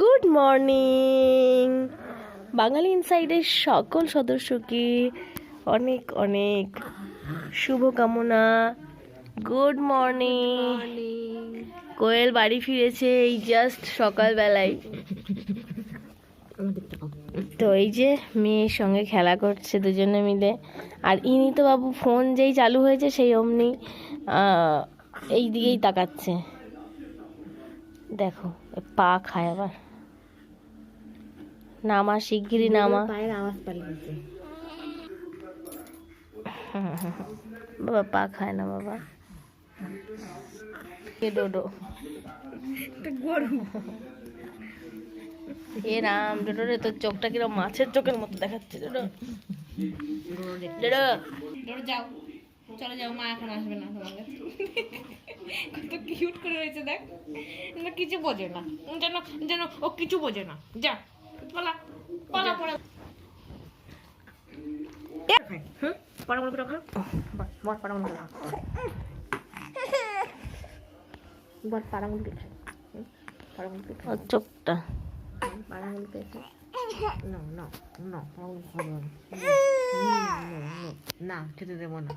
Good morning বাঙালি ইনসাইডের সকল সদস্যকে অনেক অনেক শুভকামনা। গুড মর্নিং কোয়েল বাড়ি ফিরেছে এই জাস্ট সকালবেলায়। তো এই যে মেয়ের সঙ্গে খেলা করছে দুজনে মিলে। আর ইনি তো বাবু ফোন যেই চালু হয়েছে সেই অমনি এই দিকেই তাকাচ্ছে। দেখো। পা খায় আবার। নামা শিগগিরই নামা। পায়ের আওয়াজ পালিয়েছে বাবা পা খায় না বাবা। এ ডোডো। এ রাম ডোডো রে তোর চোখটা কিরম মাছের চোখের মতো দেখাচ্ছে ডোডো। ডোডো। ডোরে যাও। চলে যাও মা এখন আসবে না তোমার কাছে কত কিউট করে রয়েছে দেখ। না কিছু বোঝে না। যেন যেন ও কিছু বোঝে না। যা পালা পালা পড়া হুম? পড়াগুলো করে খায় পাড়াগুলো কে ওর চোখটা পাড়াগুলো কে খায় না খেতে দেবো না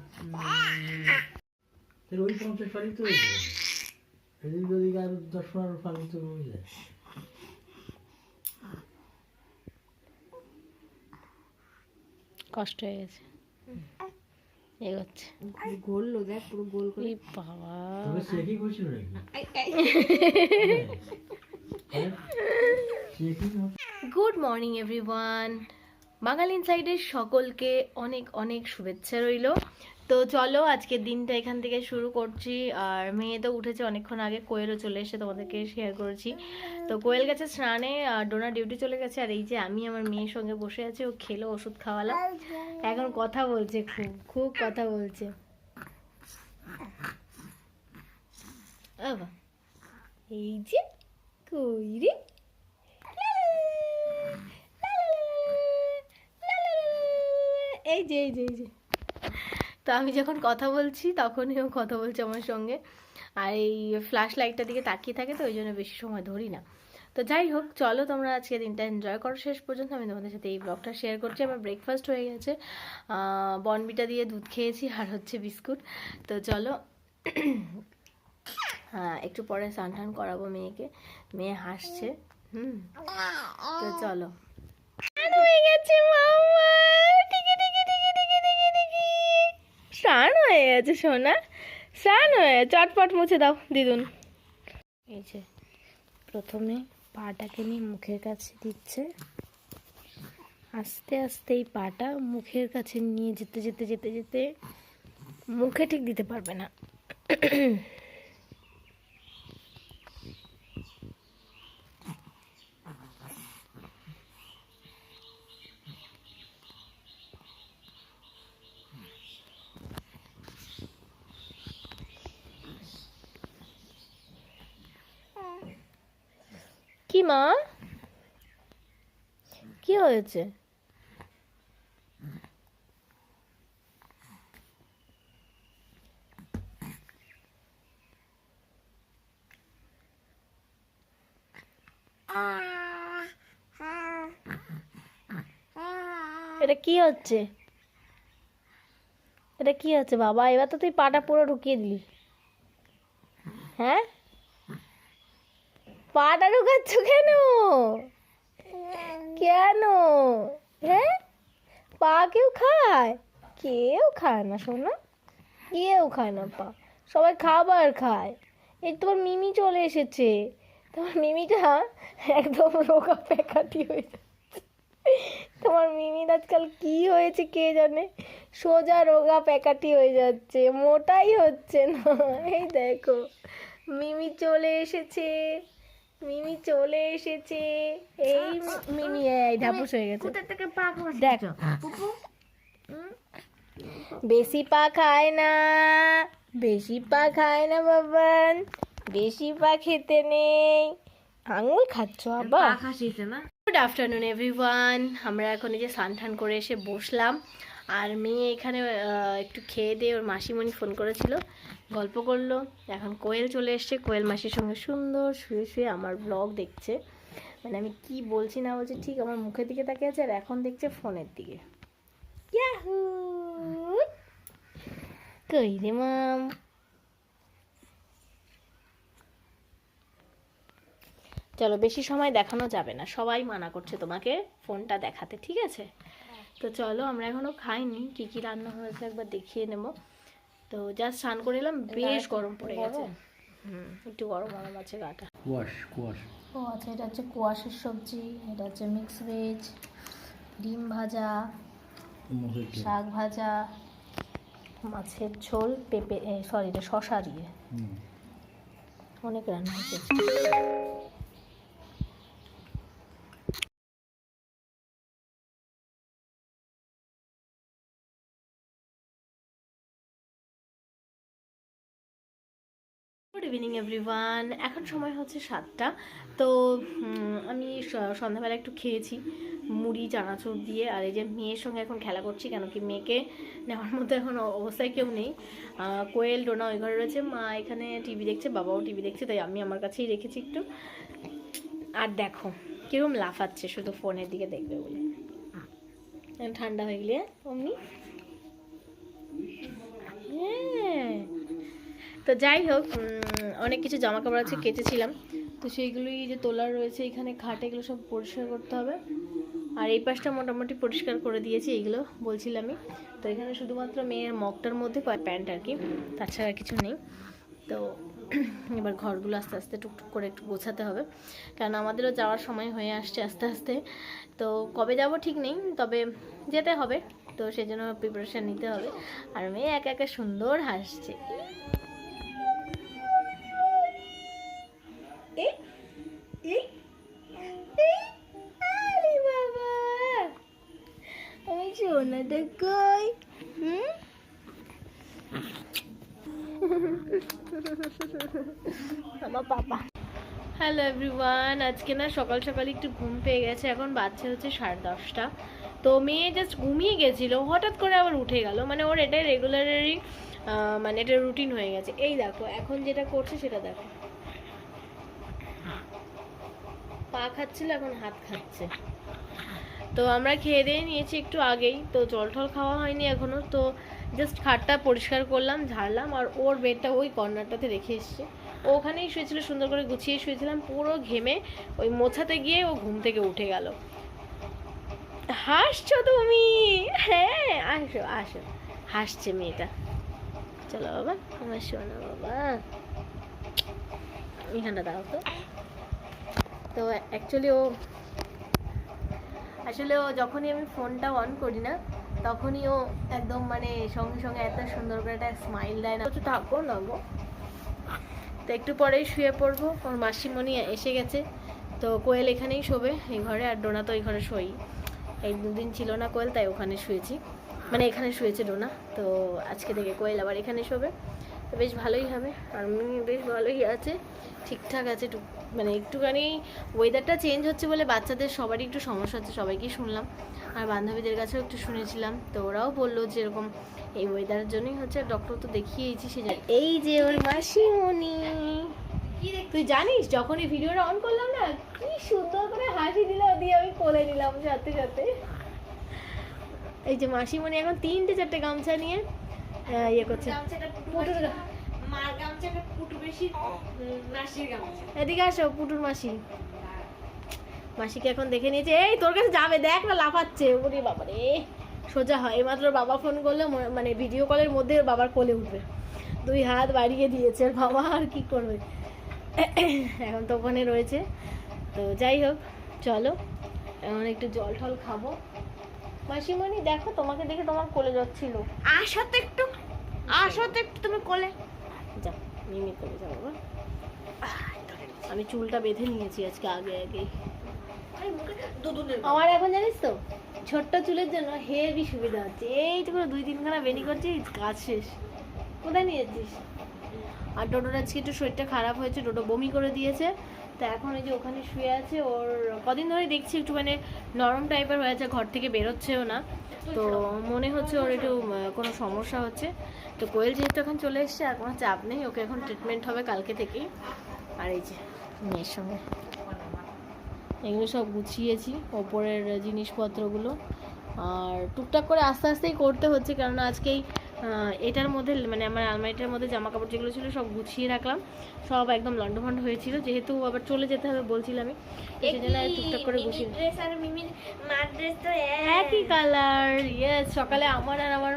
তাহলে পঞ্চাশ পারি তো এদিক ওদিকে আর দশ পনেরো পারি তো হয়ে যায় কষ্ট হয়ে গেছে এগোচ্ছে গোললো দেখ পুরো গোল করে বাবা সে কি করছিল নাকি হ্যাঁ? গুড মর্নিং এভরিওয়ান বাঙালি ইনসাইডের সকলকে অনেক অনেক শুভেচ্ছা রইল। তো চলো, আজকের দিনটা এখান থেকে শুরু করছি। আর মেয়ে তো উঠেছে অনেকক্ষণ আগে, কোয়েলও চলে এসে তোমাদেরকে শেয়ার করেছি। তো কোয়েল গেছে স্নানে ডোনা ডিউটি চলে গেছে। আর এই যে আমি আমার মেয়ের সঙ্গে বসে আছি, ও খেলো ওষুধ খাওয়ালাম এখন কথা বলছে, খুব খুব কথা বলছে। এই যে কই এই যে এই যে এই যে। তো আমি যখন কথা বলছি, তখনই ও কথা বলছে আমার সঙ্গে। আর এই ফ্ল্যাশ লাইটটার দিকে তাকিয়ে থাকে, তো ওই জন্য বেশি সময় ধরি না। তো যাই হোক, চলো তোমরা আজকে দিনটা এনজয় করো। শেষ পর্যন্ত আমি তোমাদের সাথে এই ব্লগটা শেয়ার করছি। আমার ব্রেকফাস্ট হয়ে গেছে। বনবিটা দিয়ে দুধ খেয়েছি আর হচ্ছে বিস্কুট। তো চলো হ্যাঁ একটু পরে স্নান টান করাবো মেয়েকে। মেয়ে হাসছে, হুম। তো চলো। হয়ে গেছে মামা স্নান হয়ে গেছে সোনা। স্নান হয়ে, চটপট মুছে দাও, দিদুন। এই যে, প্রথমে পাটাকে নিয়ে মুখের কাছে দিচ্ছে। আস্তে আস্তে এই পাটা মুখের কাছে নিয়ে যেতে যেতে যেতে যেতে মুখে ঠিক দিতে পারবে না কি মা? কি হয়েছে? এটা কি হচ্ছে? এটা কি হচ্ছে বাবা? এবার তো তুই পাটা পুরো ঢুকিয়ে দিলি। হ্যাঁ? পাটা ঢুকাচ্ছ কেন? কেন? হ্যাঁ? পা কেউ খায়? কেউ খায় না, শোনা। কেউ খায় না পা। সবাই খাবার খায়। এই তোমার মিমি চলে এসেছে। তোমার মিমিটা একদম রোগা প্যাকাটি হয়ে যাচ্ছে। তোমার মিমির আজকাল কি হয়েছে কে জানে? সোজা রোগা প্যাকাটি হয়ে যাচ্ছে। মোটাই হচ্ছে না। এই দেখো, মিমি চলে এসেছে। মিমি চলে এসেছে। এই মিমি এই ঢাপুস হয়ে গেছে। কোথা থেকে পা খাওয়া দেখ। বেশি পা খায় না। বেশি পা খায় না বাবান। বেশি পা খেতে নেই। আঙুল খাচ্ছ আবার পা খাসিছে না? গুড আফটারনুন এভরিওয়ান আমরা এখন এই যে স্নান টান করে এসে বসলাম। আর মেয়ে এখানে একটু খেয়ে দিয়ে ওর মাসিমণি ফোন করেছিল। গল্প করল। এখন কোয়েল চলে এসছে। কোয়েল মাসির সঙ্গে সুন্দর শুয়ে শুয়ে আমার ব্লগ দেখছে। মানে আমি কি বলছি না বলছি, ঠিক আমার মুখের দিকে তাকিয়ে আছে আর এখন দেখছে ফোনের দিকে। মাম? চলো বেশি সময় দেখানো যাবে না। সবাই মানা করছে তোমাকে ফোনটা দেখাতে, ঠিক আছে? তো চলো, আমরা এখনও খাইনি। কি কি রান্না হয়েছে একবার দেখিয়ে নেব। তো জাস্ট স্নান করে এলাম বেশ গরম পড়ে গেছে। হুম একটু গরম গরম আছে গাটা কুয়াশ কুয়াশ। ও আচ্ছা এটা হচ্ছে কোয়াশের সবজি এটা হচ্ছে মিক্স ভেজ ডিম ভাজা শাক ভাজা মাছের ঝোল পেঁপে সরি এটা শশা দিয়ে। অনেক রান্না হয়েছে। ইভিনিং এভরিওয়ান এখন সময় হচ্ছে সাতটা। তো আমি সন্ধ্যাবেলা একটু খেয়েছি। মুড়ি, চানাচুর দিয়ে। আর এই যে মেয়ের সঙ্গে এখন খেলা করছি, কেন কি মেয়েকে নেওয়ার মতো এখন অবস্থায় কেউ নেই। কোয়েল ডোনা ওই ঘরে রয়েছে। মা এখানে টিভি দেখছে, বাবাও টিভি দেখছে, তাই আমি আমার কাছেই রেখেছি একটু। আর দেখো কীরকম লাফাচ্ছে শুধু ফোনের দিকে দেখবে বলে। ঠান্ডা হয়ে গেলে, অমনি। হ্যাঁ। তো যাই হোক অনেক কিছু জামা কাপড় আছে, কেচেছিলাম। তো সেইগুলোই যে তোলা রয়েছে, এখানে খাটে, এগুলো সব পরিষ্কার করতে হবে। আর এই পাশটা মোটামুটি পরিষ্কার করে দিয়েছি এইগুলো বলছিলামই। তো এখানে শুধুমাত্র মেয়ের মগটার মধ্যে প্যান্ট আর কি, তাছাড়া কিছু নেই। তো এবার ঘরগুলো আস্তে আস্তে টুকটুক করে একটু গোছাতে হবে। কারণ আমাদেরও যাওয়ার সময় হয়ে আসছে আস্তে আস্তে। তো কবে যাব ঠিক নেই, তবে যেতে হবে। তো সেজন্য প্রিপারেশান নিতে হবে। আর মেয়ে একা একা সুন্দর হাসছে। সোনাটা কই হুম আমার পাপা হ্যালো এভরিওয়ান আজকে না সকাল সকাল একটু ঘুম পেয়ে গেছে। এখন বাচ্চা হচ্ছে সাড়ে দশটা। তো মেয়ে জাস্ট ঘুমিয়ে গেছিল। হঠাৎ করে আবার উঠে গেল। মানে ওর এটাই রেগুলারই মানে এটা রুটিন হয়ে গেছে। এই দেখো এখন যেটা করছে সেটা দেখো। পা খাচ্ছিল এখন হাত খাচ্ছে। তো আমরা খেয়ে দিয়ে নিয়েছি একটু আগেই। তো জল টল খাওয়া হয়নি এখনও তো জাস্ট খাটটা পরিষ্কার করলাম, ঝাড়লাম, আর ওর বেডটা ওই কর্নারটাতে রেখে এসেছি। ওখানেই শুয়েছিল, সুন্দর করে গুছিয়ে শুয়েছিলাম, পুরো ঘেমে ওই মোছাতে গিয়ে ও ঘুম থেকে উঠে গেল। হাসছো তুমি? হ্যাঁ আসো আসো। হাসছে মেয়েটা। চলো বাবা, আমার শোনো বাবা। এখানটা দাও তো। তো অ্যাকচুয়ালি ও আসলে ও যখনই আমি ফোনটা অন করি না তখনই ও একদম মানে সঙ্গে সঙ্গে এত সুন্দর করে একটা স্মাইল দেয় না। তো থাকব না গো। তো একটু পরেই শুয়ে পড়ব ওর মাসিমণি এসে গেছে। তো কোয়েল এখানেই শোবে এই ঘরে আর ডোনা তো এই ঘরে শোই এই দুদিন ছিল না কোয়েল তাই ওখানে শুয়েছি। মানে এখানে শুয়েছে ডোনা তো আজকে থেকে কোয়েল আবার এখানে শোবে। বেশ ভালোই হবে। আর উনি বেশ ভালোই আছে। ঠিকঠাক আছে মানে একটুখানি ওয়েদারটা চেঞ্জ হচ্ছে বলে বাচ্চাদের সবারই একটু সমস্যা হচ্ছে সবাইকেই শুনলাম। আর বান্ধবীদের কাছেও একটু শুনেছিলাম তো ওরাও বলল যে এরকম এই ওয়েদারের জন্যই হচ্ছে ডক্টর তো দেখিয়েছি সে এই যে ওর মাসিমণি। তুই জানিস যখন এই ভিডিওটা অন করলাম না কি সুন্দর করে হাসি দিল দিয়ে আমি কোলে নিলাম সাথে সাথে। এই যে মাসিমণি এখন তিনটে চারটে গামছা নিয়ে ইয়ে করছে। পুটুর গা- মার গামছাটা পুটু বেশি নাসির গামছা। এদিকে আসো পুটুর মাসি। মাসিকে এখন দেখে নিয়েছে এই তোর কাছে যাবে দেখ না লাফাচ্ছে। ওরে বাবা রে সোজা হয়। এইমাত্র বাবা ফোন করলে মানে ভিডিও কলের মধ্যে বাবার কোলে উঠবে। দুই হাত বাড়িয়ে দিয়েছে ওর বাবা আর কি করবে? এখন তো ওখানে রয়েছে। তো যাই হোক চলো। এখন একটু জল টল খাব। মাসিমণি দেখো তোমাকে দেখে তোমার কোলে যাচ্ছিল। আসো তো একটু আসো তো একটু তুমি কোলে। যা মিমি কোলে যাব বাবা। আমি চুলটা বেঁধে নিয়েছি আজকে আগে আগেই। আমার এখন জানিস তো ছোট্ট চুলের জন্য হেভি সুবিধা হচ্ছে। এইটুকু দুই তিনখানা বেনি করছি কাজ শেষ। কোথায় নিয়েছিস আর ডোডোর আজকে একটু শরীরটা খারাপ হয়েছে টোটো বমি করে দিয়েছে। তো এখন এই যে ওখানে শুয়ে আছে, ওর কদিন ধরে দেখছি একটু মানে নরম টাইপের হয়েছে ঘর থেকে বেরোচ্ছেও না। তো মনে হচ্ছে ওর একটু কোনো সমস্যা হচ্ছে। তো কোয়েল যেহেতু এখন চলে এসছে, আর কোনো চাপ নেই, ওকে এখন ট্রিটমেন্ট হবে কালকে থেকেই। আর এই যে মেয়ের সঙ্গে। এগুলো সব গুছিয়েছি, ওপরের জিনিসপত্রগুলো। আর টুকটাক করে আস্তে আস্তেই করতে হচ্ছে, কেননা আজকেই এটার মধ্যে মানে আমার আলমারিটার মধ্যে জামা কাপড় যেগুলো ছিল সব গুছিয়ে রাখলাম। সব একদম লন্ডভন্ড হয়েছিল। যেহেতু আবার চলে যেতে হবে বলছিলামই টুকটাক করে গুছিয়ে একই কালার ইয়েস সকালে আমার আর আমার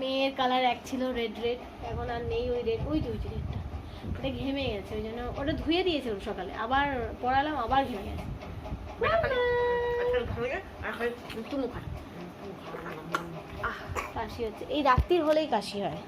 মেয়ের কালার এক ছিল রেড রেড এখন আর নেই ওই রেড ওই যে ওই রেডটা ওটা ঘেমে গেছে ওই জন্য ওটা ধুয়ে দিয়েছিলাম সকালে। আবার পড়ালাম আবার ঘেমে গেছে। খা কাশি হচ্ছে। এই রাত্রির হলেই কাশি হয়।